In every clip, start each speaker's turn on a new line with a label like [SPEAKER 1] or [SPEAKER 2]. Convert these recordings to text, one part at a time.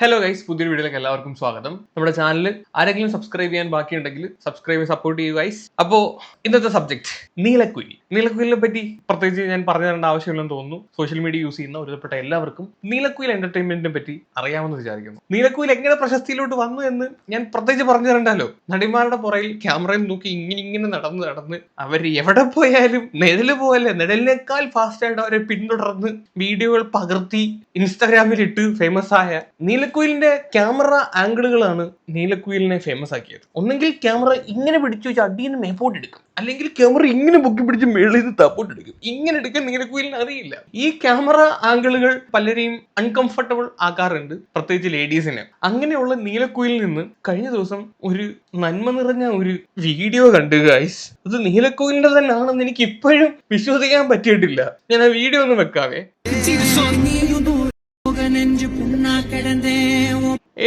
[SPEAKER 1] Hello guys പുതിയ വീഡിയോയിലേക്ക് എല്ലാവർക്കും സ്വാഗതം. നമ്മുടെ ചാനൽ ആരെങ്കിലും സബ്സ്ക്രൈബ് ചെയ്യാൻ ബാക്കിയുണ്ടെങ്കിൽ സബ്സ്ക്രൈബ് സപ്പോർട്ട് ചെയ്യുക ഗൈസ് അപ്പോൾ ഇന്നത്തെ സബ്ജക്ട് നീലക്കുയിൽ. നീലക്കുയിലിനെ പറ്റി പ്രത്യേകിച്ച് ഞാൻ പറഞ്ഞു തരേണ്ട ആവശ്യമില്ലെന്ന് തോന്നുന്നു. സോഷ്യൽ മീഡിയ യൂസ് ചെയ്യുന്ന ഒരുപ്പെട്ട എല്ലാവർക്കും നീലക്കുയിൽ എന്റർടൈൻമെന്റിനെ പറ്റി അറിയാമെന്ന് വിചാരിക്കുന്നു. നീലക്കുയിൽ എങ്ങനെ പ്രശസ്തിയിലോട്ട് വന്നു എന്ന് ഞാൻ പ്രത്യേകിച്ച് പറഞ്ഞു തരണ്ടല്ലോ നടിമാരുടെ പുറയിൽ ക്യാമറയിൽ നോക്കി ഇങ്ങനെ ഇങ്ങനെ നടന്ന് നടന്ന് അവർ എവിടെ പോയാലും നിഴൽ പോലെ നിഴലിനേക്കാൾ ഫാസ്റ്റായിട്ട് അവരെ പിന്തുടർന്ന് വീഡിയോകൾ പകർത്തി ഇൻസ്റ്റാഗ്രാമിൽ ഇട്ട് ഫേമസ് ആയ നീലക്കുയിലിന്റെ ക്യാമറ ആംഗിളുകളാണ് നീലക്കുയിലിനെ ഫേമസ് ആക്കിയത്. ഒന്നെങ്കിൽ ക്യാമറ ഇങ്ങനെ പിടിച്ചു വെച്ച് അടിയിൽ നിന്ന് മേപ്പോട്ട് എടുക്കും. അല്ലെങ്കിൽ ക്യാമറ ഇങ്ങനെ പൊക്കി പിടിച്ച് മേളിൽ നിന്ന് തപ്പോട്ട് എടുക്കും. ഇങ്ങനെ എടുക്കാൻ നീലക്കുയിലിന് അറിയില്ല. ഈ ക്യാമറ ആംഗിളുകൾ പലരെയും അൺകംഫർട്ടബിൾ ആക്കാറുണ്ട്. പ്രത്യേകിച്ച് ലേഡീസിനെ. അങ്ങനെയുള്ള നീലക്കുയിലിൽ നിന്ന് കഴിഞ്ഞ ദിവസം ഒരു നന്മ നിറഞ്ഞ ഒരു വീഡിയോ കണ്ടു ഗൈസ് അത് നീലക്കുയിലിന്റെ തന്നെ ആണെന്ന് എനിക്ക് ഇപ്പോഴും വിശ്വസിക്കാൻ പറ്റിയിട്ടില്ല. ഞാൻ ആ വീഡിയോ ഒന്ന് വെക്കാവേ.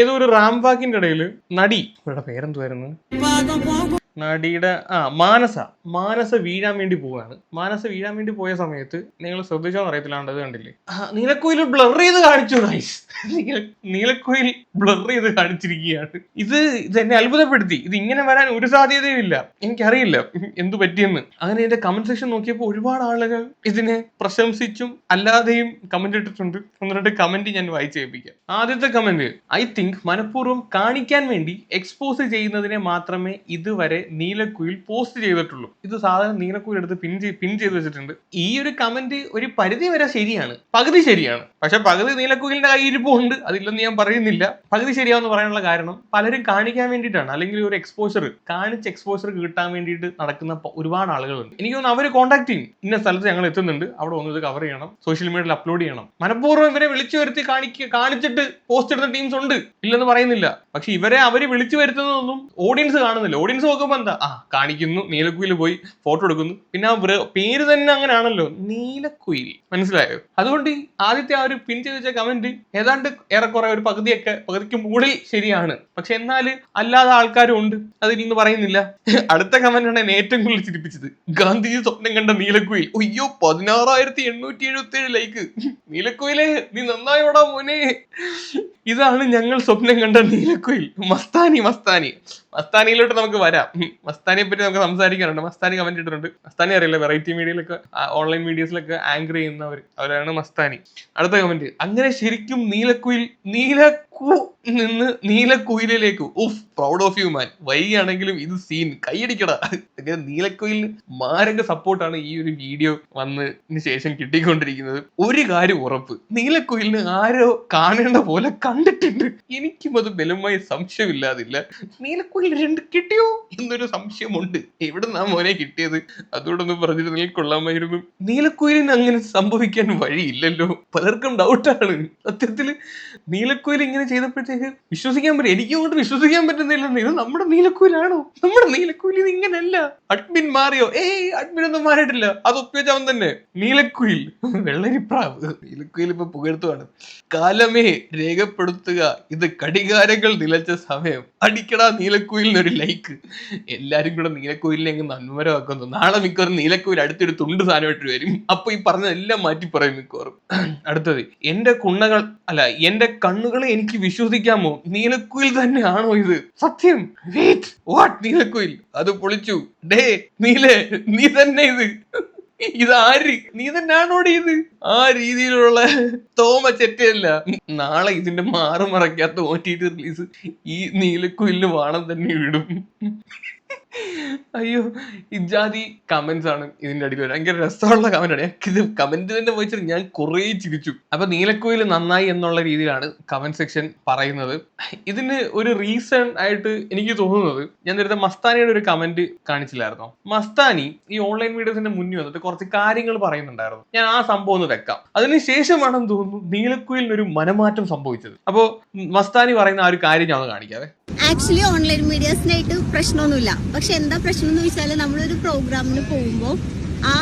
[SPEAKER 1] ഏതോ ഒരു റാംവാക്കിന്റെ ഇടയിൽ നടി. ഇവരുടെ പേരെന്തുവായിരുന്നു? നടിയുടെ ആ മാനസ. മാനസ വീഴാൻ വേണ്ടി പോവാണ് മാനസ വീഴാൻ വേണ്ടി പോയ സമയത്ത് നിങ്ങൾ ശ്രദ്ധിച്ചോന്ന് അറിയത്തില്ലാണ്ട് അത് കണ്ടില്ലേ? നീലക്കോയിൽ ബ്ലർ ചെയ്ത് കാണിച്ചു ഗൈസ് നീലക്കോയിൽ ബ്ലർ ചെയ്ത് കാണിച്ചിരിക്കുകയാണ്. ഇത് ഇത് എന്നെ അത്ഭുതപ്പെടുത്തി. ഇത് ഇങ്ങനെ വരാൻ ഒരു സാധ്യതയും ഇല്ല. എനിക്കറിയില്ല. എന്തു പറ്റിയെന്ന്. അങ്ങനെ എന്റെ കമന്റ് സെക്ഷൻ നോക്കിയപ്പോൾ ഒരുപാട് ആളുകൾ ഇതിനെ പ്രശംസിച്ചും അല്ലാതെയും കമന്റ് ഇട്ടിട്ടുണ്ട്. ഒന്ന് രണ്ട് കമന്റ് ഞാൻ വായിച്ചു കേൾപ്പിക്കാം ആദ്യത്തെ കമന്റ് ഐ തിങ്ക് മനഃപൂർവം കാണിക്കാൻ വേണ്ടി എക്സ്പോസ് ചെയ്യുന്നതിനെ മാത്രമേ ഇതുവരെ നീലക്കുയിൽ പോസ്റ്റ് ചെയ്തിട്ടുള്ളൂ. ഇത് സാധാരണ നീലക്കുയിൽ എടുത്ത് പിൻ പിൻ ചെയ്ത് വെച്ചിട്ടുണ്ട്. ഈ ഒരു കമന്റ് ഒരു പരിധി വരെ ശരിയാണ്. പകുതി ശരിയാണ്. പക്ഷെ പകുതി നീലക്കുയിലിന്റെ കയ്യിരിപ്പുണ്ട് അതില്ലെന്ന് ഞാൻ പറയുന്നില്ല. പകുതി ശരിയാവെന്ന് പറയാനുള്ള കാരണം പലരും കാണിക്കാൻ വേണ്ടിയിട്ടാണ്. അല്ലെങ്കിൽ ഒരു എക്സ്പോഷർ കാണിച്ച് എക്സ്പോഷർ കിട്ടാൻ വേണ്ടിയിട്ട് നടക്കുന്ന ഒരുപാട് ആളുകളുണ്ട്. എനിക്ക് തോന്നുന്നു അവർ കോൺടാക്ട് ചെയ്യും. ഇന്ന സ്ഥലത്ത് ഞങ്ങൾ എത്തുന്നുണ്ട്. അവിടെ ഒന്ന് ഇത് കവർ ചെയ്യണം. സോഷ്യൽ മീഡിയയിൽ അപ്ലോഡ് ചെയ്യണം. മനഃപൂർവം ഇവരെ വിളിച്ചു വരുത്തി കാണിക്കുക കാണിച്ചിട്ട് പോസ്റ്റ് ഇടുന്ന ടീംസ് ഉണ്ട്. ഇല്ലെന്ന് പറയുന്നില്ല. പക്ഷെ ഇവരെ അവർ വിളിച്ചു വരുത്തുന്നതൊന്നും ഓഡിയൻസ് കാണുന്നില്ല. ഓഡിയൻസ് നോക്കുമ്പോൾ എന്താ? ആ കാണിക്കുന്നു നീലക്കുയിൽ പോയി ഫോട്ടോ എടുക്കുന്നു. പിന്നെ ആ പേര് തന്നെ അങ്ങനെയാണല്ലോ നീലക്കുയിൽ. മനസ്സിലായോ? അതുകൊണ്ട് ആദ്യത്തെ ആ ഒരു പിൻ ചോദിച്ച കമന്റ് ഏതാണ്ട് ഏറെക്കുറെ ഒരു പകുതിയൊക്കെ പകുതിക്ക് മുകളിൽ ശരിയാണ്. പക്ഷെ എന്നാൽ അല്ലാതെ ആൾക്കാരും ഉണ്ട് അതിൽ പറയുന്നില്ല. അടുത്ത കമന്റ് ആണ് എന്നെ ഏറ്റവും കൂടുതൽ ചിരിപ്പിച്ചത്. ഗാന്ധിജി സ്വപ്നം കണ്ട നീലക്കുയിൽ. അയ്യോ പതിനാറായിരത്തി എണ്ണൂറ്റി എഴുപത്തി ഏഴ് ലൈക്ക് നീലക്കുയിലെ നീ നന്നായോടാ മോനെ. ഇതാണ് ഞങ്ങൾ സ്വപ്നം കണ്ട നീലക്കുയിൽ. മസ്താനി മസ്താനി. മസ്താനിയിലോട്ട് നമുക്ക് വരാം. മസ്താനിയെ പറ്റി നമുക്ക് സംസാരിക്കാനുണ്ട്. മസ്താനി കമന്റ് ഇട്ടിട്ടുണ്ട്. മസ്താനി അറിയില്ല? വെറൈറ്റി മീഡിയയിലൊക്കെ ഓൺലൈൻ മീഡിയസിലൊക്കെ ആങ്കർ ചെയ്യുന്നവർ അവരാണ് മസ്താനി. അടുത്ത കമന്റ് അങ്ങനെ ശരിക്കും നീലക്കുയിൽ നീലക്കു നിന്ന് നീലക്കുയിലേക്ക് ഉഫ് പ്രൗഡ് ഓഫ് യു മാൻ വൈകിയാണെങ്കിലും ഇത് സീൻ കൈയടിക്കടാ. അങ്ങനെ നീലക്കുയിലിന് മാരക സപ്പോർട്ടാണ് ഈ ഒരു വീഡിയോ വന്നതിന് ശേഷം കിട്ടിക്കൊണ്ടിരിക്കുന്നത്. ഒരു കാര്യം ഉറപ്പ്. നീലക്കുയിലിന് ആരോ കാണേണ്ട പോലെ കണ്ടിട്ടുണ്ട്. എനിക്കും അത് ബലമായി സംശയമില്ലാതില്ല. നീലക്കുയിൽ രണ്ട് കിട്ടിയോ എന്നൊരു സംശയമുണ്ട്. എവിടെ നാം മോനെ കിട്ടിയത്? അതോടൊന്നും പറഞ്ഞിരുന്നെങ്കിൽ കൊള്ളാമായിരുന്നു. നീലക്കുയിലിന് അങ്ങനെ സംഭവിക്കാൻ വഴിയില്ലല്ലോ. പലർക്കും ഡൗട്ടാണ് സത്യത്തിൽ നീലക്കുയിൽ ഇങ്ങനെ ചെയ്തപ്പോഴത്തേക്ക് വിശ്വസിക്കാൻ പറ്റും എനിക്ക് കൊണ്ട് വിശ്വസിക്കാൻ പറ്റുന്നില്ല ഇത് നമ്മുടെ നീലക്കൂലാണോ നമ്മുടെ നീലക്കൂലി ഇത് ഇങ്ങനല്ല. അഡ്മിൻ മാറിയോ? ഏയ് അഡ്മിൻ ഒന്നും മാറിയിട്ടില്ല. അത് ഒപ്പിവെച്ചവൻ തന്നെ. നീലക്കുയിൽ. വെള്ളരിപ്രാവ്. നീലക്കുയിൽ ഇപ്പൊ പുകഴ്ത്തുവാണ്. കാലമേ രേഖപ്പെടുത്തുക. ഇത് കടികാരങ്ങൾ നിലച്ച സമയം. അടിക്കടാ നീലക്കുയിലിന് ഒരു ലൈക്ക് എല്ലാരും കൂടെ നീലക്കുയിലിനെ അങ്ങ് നന്മരമാക്കുന്നു. നാളെ മിക്കവാറും നീലക്കുയിൽ അടുത്തൊരു തുണ്ട് സാധനമായിട്ട് വരും. അപ്പൊ ഈ പറഞ്ഞതെല്ലാം മാറ്റി പറയും മിക്കവാറും. അടുത്തത് എന്റെ കുണ്ണകൾ അല്ല എന്റെ കണ്ണുകളെ എനിക്ക് വിശ്വസിക്കാമോ? നീലക്കുയിൽ തന്നെയാണോ ഇത്? സത്യം. Wait what Neelakuyil. അത് പൊളിച്ചു. ഡേ നീലേ നീ തന്നെ ഇത്. ഇതാര്? നീ തന്നെയാണോടെ ഇത്? ആ രീതിയിലുള്ള തോമ ചെറ്റയല്ല. നാളെ ഇതിന്റെ മാറു മറക്കാത്ത ഒ ടി ടി റിലീസ് ഈ നീലക്കുയിലിന് വാണം തന്നെ വിടും അയ്യോ ഇജാതി കമന്റ്സ് ആണ് ഇതിന്റെ അടിയിൽ. ഭയങ്കര രസമുള്ള കമന്റ് ആണ്. ഇത് കമന്റ് തന്നെ വായിച്ചിട്ട് ഞാൻ കുറേ ചിരിച്ചു. അപ്പൊ നീലക്കുയിൽ നന്നായി എന്നുള്ള രീതിയിലാണ് കമന്റ് സെക്ഷൻ പറയുന്നത്. ഇതിന് ഒരു റീസൺ ആയിട്ട് എനിക്ക് തോന്നുന്നത് ഞാൻ നേരത്തെ മസ്താനിയുടെ ഒരു കമന്റ് കാണിച്ചില്ലായിരുന്നോ? മസ്താനി ഈ ഓൺലൈൻ വീഡിയോസിന്റെ മുന്നിൽ വന്നിട്ട് കുറച്ച് കാര്യങ്ങൾ പറയുന്നുണ്ടായിരുന്നു. ഞാൻ ആ സംഭവം ഒന്ന് വെക്കാം. അതിനുശേഷമാണെന്ന് തോന്നുന്നു നീലക്കുയിലിന് ഒരു മനമാറ്റം സംഭവിച്ചത്. അപ്പോ മസ്താനി പറയുന്ന ആ ഒരു കാര്യം ഞാൻ ഒന്ന് കാണിക്കാവേ.
[SPEAKER 2] ആക്ച്വലി ഓൺലൈൻ മീഡിയാസിനായിട്ട് പ്രശ്നമൊന്നുമില്ല. പക്ഷെ എന്താ പ്രശ്നം എന്ന് വെച്ചാൽ നമ്മളൊരു പ്രോഗ്രാമിന് പോകുമ്പോൾ ആ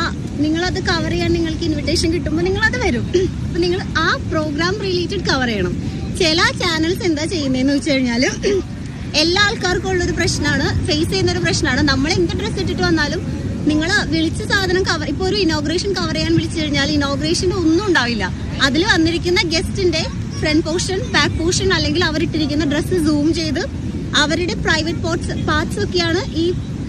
[SPEAKER 2] നിങ്ങളത് കവർ ചെയ്യാൻ നിങ്ങൾക്ക് ഇൻവിറ്റേഷൻ കിട്ടുമ്പോൾ നിങ്ങളത് വരും. അപ്പം നിങ്ങൾ ആ പ്രോഗ്രാം റിലേറ്റഡ് കവർ ചെയ്യണം. ചില ചാനൽസ് എന്താ ചെയ്യുന്നതെന്ന് വെച്ച് കഴിഞ്ഞാൽ എല്ലാ ആൾക്കാർക്കും ഉള്ളൊരു പ്രശ്നമാണ് ഫേസ് ചെയ്യുന്ന ഒരു പ്രശ്നമാണ്. നമ്മൾ എന്ത് ഡ്രസ്സ് ഇട്ടിട്ട് വന്നാലും നിങ്ങൾ വിളിച്ച സാധനം കവർ ഇപ്പോൾ ഒരു ഇനോഗ്രേഷൻ കവർ ചെയ്യാൻ വിളിച്ചു കഴിഞ്ഞാൽ ഇനോഗ്രേഷന്റെ ഒന്നും ഉണ്ടാവില്ല. അതിൽ വന്നിരിക്കുന്ന ഗസ്റ്റിന്റെ ഫ്രണ്ട് പോർഷൻ ബാക്ക് പോർഷൻ അല്ലെങ്കിൽ അവരിട്ടിരിക്കുന്ന ഡ്രസ്സ് സൂം ചെയ്ത് അവരുടെ പ്രൈവറ്റ് പോർട്സ് പാർട്സ് ഒക്കെയാണ് ഈ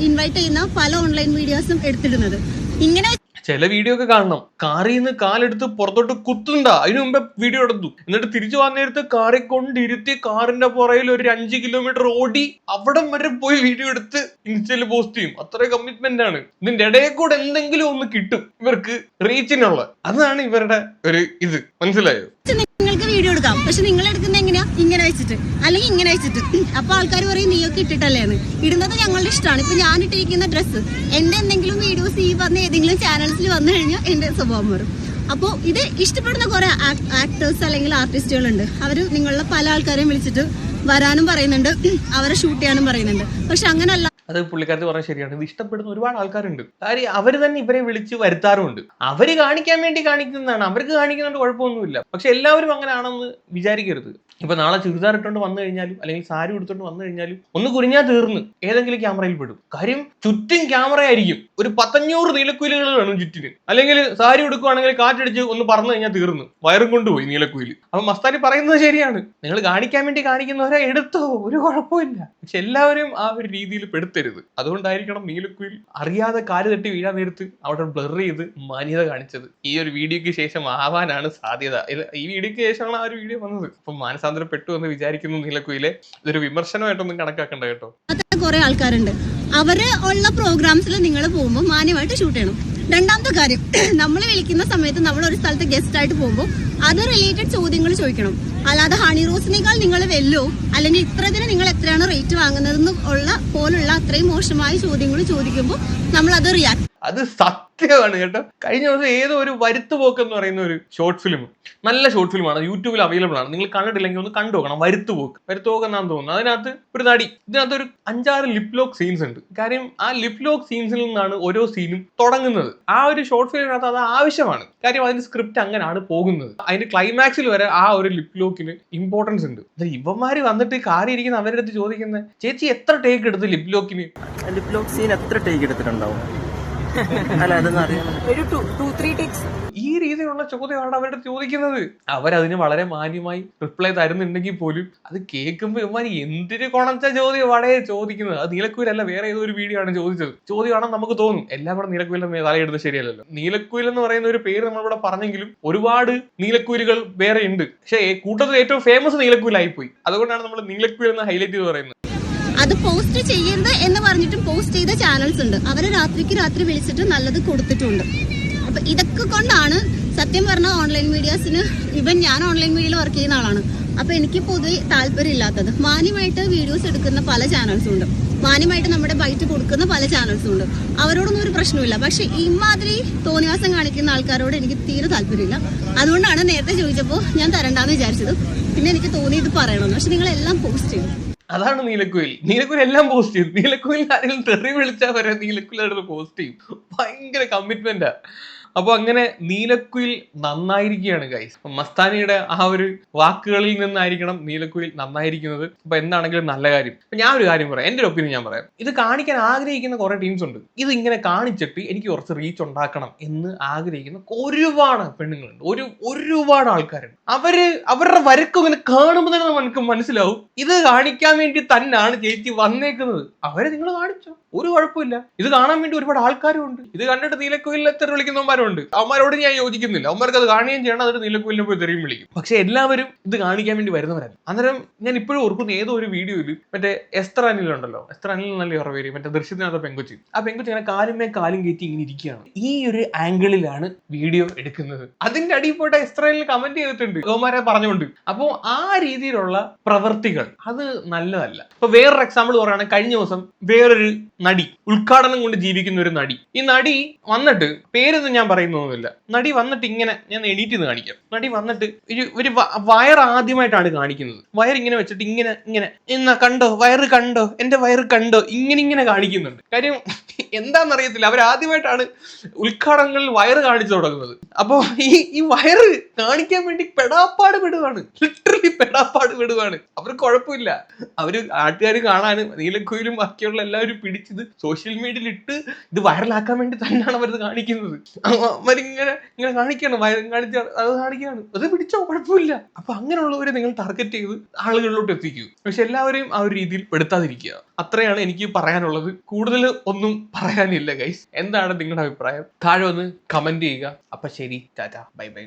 [SPEAKER 2] ഇൻവൈറ്റ് ചെയ്യുന്ന പല ഓൺലൈൻ വീഡിയോസും എടുത്തിടുന്നത്. ഇങ്ങനെ
[SPEAKER 1] ചില വീഡിയോ ഒക്കെ കാണണം. കാറിൽ നിന്ന് കാലെടുത്ത് പുറത്തോട്ട് കുത്തുണ്ട അതിനു മുമ്പേ വീഡിയോ എടുത്തു. എന്നിട്ട് തിരിച്ചു വന്ന നേരത്ത് കാറി കൊണ്ടിരുത്തി കാറിന്റെ പുറയിൽ ഒരു അഞ്ച് കിലോമീറ്റർ ഓടി അവിടം വരെ പോയി വീഡിയോ എടുത്ത് ഇൻസ്റ്റയിൽ പോസ്റ്റ് ചെയ്യും. അത്ര കമ്മിറ്റ്മെന്റ് ആണ്. ഇതിന്റെ ഇടയിൽ കൂടെ എന്തെങ്കിലും ഒന്ന് കിട്ടും ഇവർക്ക് റീച്ചിനുള്ള അതാണ് ഇവരുടെ ഒരു ഇത്. മനസ്സിലായോ?
[SPEAKER 2] വീഡിയോ എടുക്കാം. പക്ഷെ നിങ്ങൾ എടുക്കുന്ന എങ്ങനെയാ? ഇങ്ങനെ വെച്ചിട്ട്. അല്ലെങ്കിൽ ഇങ്ങനെ വെച്ചിട്ട്. അപ്പൊ ആൾക്കാർ പറയും നീയൊക്കെ ഇട്ടിട്ടല്ലേന്ന് ഇടുന്നത് ഞങ്ങളുടെ ഇഷ്ടമാണ്. ഇപ്പൊ ഞാൻ ഇട്ടിരിക്കുന്ന ഡ്രസ്സ് എന്റെ എന്തെങ്കിലും വീഡിയോസ് ഈ പറഞ്ഞ ഏതെങ്കിലും ചാനൽസിൽ വന്നു കഴിഞ്ഞാൽ എന്റെ സ്വഭാവം വരും അപ്പോൾ ഇത് ഇഷ്ടപ്പെടുന്ന കുറെ ആക്ടേഴ്സ് അല്ലെങ്കിൽ ആർട്ടിസ്റ്റുകളുണ്ട് അവർ നിങ്ങളുടെ പല ആൾക്കാരെയും വിളിച്ചിട്ട് വരാനും പറയുന്നുണ്ട്. അവരെ ഷൂട്ട് ചെയ്യാനും പറയുന്നുണ്ട്. പക്ഷെ അങ്ങനല്ല.
[SPEAKER 1] അത് പുള്ളിക്കാരത്തി പറഞ്ഞാൽ ശരിയാണ്. ഇത് ഇഷ്ടപ്പെടുന്ന ഒരുപാട് ആൾക്കാരുണ്ട്. കാര്യം അവർ തന്നെ ഇവരെ വിളിച്ച് വരുത്താറുമുണ്ട്. അവർ കാണിക്കാൻ വേണ്ടി കാണിക്കുന്നതാണ്. അവർക്ക് കാണിക്കുന്നതുകൊണ്ട് കുഴപ്പമൊന്നുമില്ല. പക്ഷെ എല്ലാവരും അങ്ങനെയാണെന്ന് വിചാരിക്കരുത്. ഇപ്പൊ നാളെ ചുരിദാർ ഇട്ടുകൊണ്ട് വന്നു കഴിഞ്ഞാലും അല്ലെങ്കിൽ സാരി എടുത്തോണ്ട് വന്നു കഴിഞ്ഞാലും ഒന്ന് കുനിഞ്ഞാൽ തീർന്ന് ഏതെങ്കിലും ക്യാമറയിൽ പെടും. കാര്യം ചുറ്റും ക്യാമറ ആയിരിക്കും. ഒരു പത്തഞ്ഞൂറ് നീലക്കുയിലുകൾ വേണം ചുറ്റിന്. അല്ലെങ്കിൽ സാരി എടുക്കുവാണെങ്കിൽ കാറ്റടിച്ച് ഒന്ന് പറന്നു കഴിഞ്ഞാൽ തീർന്നു. വയറും കൊണ്ടുപോയി നീലക്കുയിൽ അപ്പൊ മസ്താനി പറയുന്നത് ശരിയാണ്. നിങ്ങൾ കാണിക്കാൻ വേണ്ടി കാണിക്കുന്നവരെ എടുത്തോ. ഒരു കുഴപ്പമില്ല പക്ഷെ എല്ലാവരും ആ ഒരു രീതിയിൽ പെടുത്തരുത്. അതുകൊണ്ടായിരിക്കണം നീലക്കുയിൽ അറിയാതെ കാൽ തട്ടി വീഴാൻ നേരത്ത് അവിടെ ബ്ലർ ചെയ്ത് മാന്യത കാണിച്ചത്. ഈ ഒരു വീഡിയോക്ക് ശേഷം ആവാനാണ് സാധ്യത. ഈ വീഡിയോക്ക് ശേഷമാണ് ആ ഒരു വീഡിയോ വന്നത്. അപ്പൊ മാനസാന്തരപ്പെട്ടു എന്ന് വിചാരിക്കുന്നു നീലക്കുയിലെ. ഇതൊരു വിമർശനമായിട്ടൊന്നും കണക്കാക്കണ്ട കേട്ടോ.
[SPEAKER 2] കുറെ ആൾക്കാരുണ്ട്. അവർ ഉള്ള പ്രോഗ്രാംസിൽ നിങ്ങൾ പോകുമ്പോൾ മാന്യമായിട്ട് ഷൂട്ട് ചെയ്യണം. രണ്ടാമത്തെ കാര്യം നമ്മൾ വിളിക്കുന്ന സമയത്ത് നമ്മൾ ഒരു സ്ഥലത്ത് ഗസ്റ്റ് ആയിട്ട് പോകുമ്പോൾ അത് റിലേറ്റഡ് ചോദ്യങ്ങൾ ചോദിക്കണം. അല്ലാതെ ഹണി റോസിനേക്കാൾ നിങ്ങൾ വെല്ലോ അല്ലെങ്കിൽ ഇത്രതിന് നിങ്ങൾ എത്രയാണ് റേറ്റ് വാങ്ങുന്നതെന്ന് ഉള്ള പോലുള്ള അത്രയും മോശമായ ചോദ്യങ്ങൾ ചോദിക്കുമ്പോൾ നമ്മൾ അത് റിയാക്ട്
[SPEAKER 1] അത് സത്യമാണ് കേട്ടോ. കഴിഞ്ഞ ദിവസം ഏതോ ഒരു വരുത്തുപോക്ക് എന്ന് പറയുന്ന ഒരു ഷോർട്ട് ഫിലിം നല്ല ഷോർട്ട് ഫിലിമാണ് യൂട്യൂബിൽ അവൈലബിൾ ആണ്. നിങ്ങൾ കണ്ടിട്ടില്ലെങ്കിൽ ഒന്ന് കണ്ടു നോക്കണം. വരുത്തുപോക്ക്. വരുത്തുപോക്ക് എന്നാന്ന് തോന്നുന്നു അതിനകത്ത് ഒരു നടി. ഇതിനകത്ത് ഒരു അഞ്ചാറ് ലിപ് ലോക്ക് സീൻസ് ഉണ്ട്. കാര്യം ആ ലിപ് ലോക്ക് സീൻസിൽ നിന്നാണ് ഓരോ സീനും തുടങ്ങുന്നത്. ആ ഒരു ഷോർട്ട് ഫിലിമിനകത്ത് അത് ആവശ്യമാണ്. കാര്യം അതിന്റെ സ്ക്രിപ്റ്റ് അങ്ങനെയാണ് പോകുന്നത്. അതിന്റെ ക്ലൈമാക്സിൽ വരെ ആ ഒരു ലിപ് ലോക്കിന് ഇമ്പോർട്ടൻസ് ഉണ്ട്. ഇവന്മാര് വന്നിട്ട് കാറി ഇരിക്കുന്ന അവരുടെ അടുത്ത് ചോദിക്കുന്നത് ചേച്ചി എത്ര ടേക്ക് എടുത്ത് ലിപ് ലോക്കിന്
[SPEAKER 3] ലിപ് ലോക്ക് സീൻ എത്ര ടേക്ക് എടുത്തിട്ടുണ്ടാവും? അല്ല അതൊന്നും
[SPEAKER 4] ഒരു ടു ത്രീ ടിക്സ്
[SPEAKER 1] ഈ രീതിയിലുള്ള ചോദ്യമാണ് അവരുടെ ചോദിക്കുന്നത്. അവരതിന് വളരെ മാന്യമായി റിപ്ലൈ തരുന്നുണ്ടെങ്കിൽ പോലും അത് കേൾക്കുമ്പോൾ ഇവന്മാർ എന്തിനു കൊണച്ച ചോദ്യമാണ് ചോദിക്കുന്നത്? അത് നീലക്കുയിലല്ല വേറെ ഏതോ ഒരു വീഡിയോ ആണ് ചോദിച്ചത്. ചോദ്യമാണെന്ന് നമുക്ക് തോന്നും. എല്ലാം കൂടെ നീലക്കുയിലെന്ന് തലയിടുന്നത് ശരിയല്ലല്ലോ. നീലക്കുയിൽ എന്ന് പറയുന്ന ഒരു പേര് നമ്മളിവിടെ പറഞ്ഞെങ്കിലും ഒരുപാട് നീലക്കുയിലുകൾ വേറെ ഉണ്ട്. പക്ഷേ കൂട്ടത്തിൽ ഏറ്റവും ഫേമസ് നീലക്കുയിലായി പോയി അതുകൊണ്ടാണ് നമ്മൾ നീലക്കുയിൽ എന്ന് ഹൈലൈറ്റ് ചെയ്ത് പറയുന്നത്.
[SPEAKER 2] അത് പോസ്റ്റ് ചെയ്യരുത് എന്ന് പറഞ്ഞിട്ടും പോസ്റ്റ് ചെയ്ത ചാനൽസ് ഉണ്ട്. അവരെ രാത്രിക്ക് രാത്രി വിളിച്ചിട്ട് നല്ലത് കൊടുത്തിട്ടുണ്ട്. അപ്പൊ ഇതൊക്കെ കൊണ്ടാണ് സത്യം പറഞ്ഞ ഓൺലൈൻ മീഡിയാസിന് ഇവൻ ഞാൻ ഓൺലൈൻ മീഡിയയിൽ വർക്ക് ചെയ്യുന്ന ആളാണ്. അപ്പൊ എനിക്ക് പൊതുവെ താല്പര്യമില്ലാത്തത്. മാന്യമായിട്ട് വീഡിയോസ് എടുക്കുന്ന പല ചാനൽസും ഉണ്ട്. മാന്യമായിട്ട് നമ്മുടെ ബൈറ്റ് കൊടുക്കുന്ന പല ചാനൽസും ഉണ്ട്. അവരോടൊന്നും ഒരു പ്രശ്നമില്ല പക്ഷെ ഇമാതിരി തോന്നിവാസം കാണിക്കുന്ന ആൾക്കാരോട് എനിക്ക് തീരെ താല്പര്യമില്ല. അതുകൊണ്ടാണ് നേരത്തെ ചോദിച്ചപ്പോൾ ഞാൻ തരണ്ടാന്ന് വിചാരിച്ചത്. പിന്നെ എനിക്ക് തോന്നി ഇത് പറയണമെന്ന്. പക്ഷെ നിങ്ങളെല്ലാം പോസ്റ്റ് ചെയ്തു.
[SPEAKER 1] അതാണ് നീലക്കുയിൽ. നീലക്കുയിൽ എല്ലാം പോസ്റ്റ് ചെയ്യും നീലക്കുയിൽ ആരെങ്കിലും തെറി വിളിച്ചാൽ വരെ നീലക്കുയിൽ പോസ്റ്റ് ചെയ്യും. ഭയങ്കര കമ്മിറ്റ്മെന്റാ അപ്പൊ അങ്ങനെ നീലക്കുയിൽ നന്നായിരിക്കുകയാണ് ഗൈസ് മസ്താനിയുടെ ആ ഒരു വാക്കുകളിൽ നിന്നായിരിക്കണം നീലക്കുയിൽ നന്നായിരിക്കുന്നത്. അപ്പൊ എന്താണെങ്കിലും നല്ല കാര്യം. ഞാൻ ഒരു കാര്യം പറയാം. എന്റെ ഒരു ഒപ്പീനിയൻ ഞാൻ പറയാം. ഇത് കാണിക്കാൻ ആഗ്രഹിക്കുന്ന കുറെ ടീംസ് ഉണ്ട്. ഇത് ഇങ്ങനെ കാണിച്ചിട്ട് എനിക്ക് കുറച്ച് റീച്ച് ഉണ്ടാക്കണം എന്ന് ആഗ്രഹിക്കുന്ന ഒരുപാട് പെണ്ണുങ്ങളുണ്ട്. ഒരു ഒരുപാട് ആൾക്കാരുണ്ട്. അവർ അവരുടെ വരക്കും ഇങ്ങനെ കാണുമ്പോൾ തന്നെ നമുക്ക് മനസ്സിലാവും. ഇത് കാണിക്കാൻ വേണ്ടി തന്നെയാണ് ചേച്ചി വന്നേക്കുന്നത്. അവരെ നിങ്ങൾ കാണിച്ചോ. ഒരു കുഴപ്പമില്ല. ഇത് കാണാൻ വേണ്ടി ഒരുപാട് ആൾക്കാരും ഉണ്ട് ഇത് കണ്ടിട്ട് നീലക്കുയിൽ എത്ര വിളിക്കുന്നവന്മാരും ഉണ്ട് അവന്മാരോട് ഞാൻ യോജിക്കുന്നില്ല. അവന്മാർക്ക് അത് കാണുകയും ചെയ്യണം. അതൊരു നീലക്കോയിലിനെ പോയി തെറിയും വിളിക്കും. പക്ഷെ എല്ലാവരും ഇത് കാണിക്കാൻ വേണ്ടി വരുന്നവരല്ല അന്നേരം ഞാൻ ഇപ്പോഴും ഓർക്കുന്ന ഏതോ ഒരു വീഡിയോയിൽ മറ്റേ എസ്ത്ര അനിലുണ്ടല്ലോ എസ്ത്ര അനിൽ നല്ല ഉറവേരി മറ്റേ ദൃശ്യത്തിനകത്ത് പെങ്കുച്ചി. ആ പെങ്കുച്ചി ഇങ്ങനെ കാലുമേ കാലും കയറ്റി ഇങ്ങനെ ഇരിക്കുകയാണ്. ഈ ഒരു ആംഗിളിലാണ് വീഡിയോ എടുക്കുന്നത്. അതിന്റെ അടിയിൽ പോയിട്ട് അനിൽ കമന്റ് ചെയ്തിട്ടുണ്ട്. ഗോമാരെ പറഞ്ഞുകൊണ്ട്. അപ്പോൾ ആ രീതിയിലുള്ള പ്രവർത്തികൾ അത് നല്ലതല്ല. ഇപ്പൊ വേറൊരു എക്സാമ്പിൾ പറയുകയാണെങ്കിൽ കഴിഞ്ഞ ദിവസം വേറൊരു നടി ഉദ്ഘാടനം കൊണ്ട് ജീവിക്കുന്ന ഒരു നടി. ഈ നടി വന്നിട്ട് പേരൊന്നും ഞാൻ പറയുന്നൊന്നുമില്ല. നടി വന്നിട്ട് ഇങ്ങനെ ഞാൻ എഡിറ്റ് നിന്ന് കാണിക്കാം. നടി വന്നിട്ട് ഒരു ഒരു വയർ ആദ്യമായിട്ടാണ് കാണിക്കുന്നത്. വയർ ഇങ്ങനെ വെച്ചിട്ട് ഇങ്ങനെ ഇങ്ങനെ. എന്നാ കണ്ടോ? വയറ് കണ്ടോ? എന്റെ വയറ് കണ്ടോ? ഇങ്ങനെ ഇങ്ങനെ കാണിക്കുന്നുണ്ട്. കാര്യം എന്താണെന്നറിയത്തില്ല അവർ ആദ്യമായിട്ടാണ് ഉദ്ഘാടനങ്ങളിൽ വയറ് കാണിച്ചു തുടങ്ങുന്നത്. അപ്പോ ഈ ഈ വയറ് കാണിക്കാൻ വേണ്ടി പെടാപ്പാട് വിടുവാണ് ലിറ്ററലി പെടാപ്പാട് വിടുവാണ് അവർക്ക് കുഴപ്പമില്ല. അവർ നാട്ടുകാർ കാണാനും നീലക്കുയിലും ബാക്കിയുള്ള എല്ലാവരും പിടിച്ചത് സോഷ്യൽ മീഡിയയിൽ ഇട്ട് ഇത് വൈറലാക്കാൻ വേണ്ടി തന്നെയാണ് അവരത് കാണിക്കുന്നത്. അവരിങ്ങനെ ഇങ്ങനെ കാണിക്കുകയാണ് വയർ കാണിച്ച അത് കാണിക്കുകയാണ് അത് പിടിച്ചോ? കുഴപ്പമില്ല. അപ്പൊ അങ്ങനെയുള്ളവരെ നിങ്ങൾ ടാർഗറ്റ് ചെയ്ത് ആളുകളിലോട്ട് എത്തിക്കൂ. പക്ഷെ എല്ലാവരെയും ആ ഒരു രീതിയിൽ പെടുത്താതിരിക്കുക. അത്രയാണ് എനിക്ക് പറയാനുള്ളത്. കൂടുതൽ ഒന്നും പറയാനില്ല ഗൈസ് എന്താണ് നിങ്ങളുടെ അഭിപ്രായം? താഴെ ഒന്ന് കമന്റ് ചെയ്യുക. അപ്പൊ ശരി ടാറ്റ. Bye bye.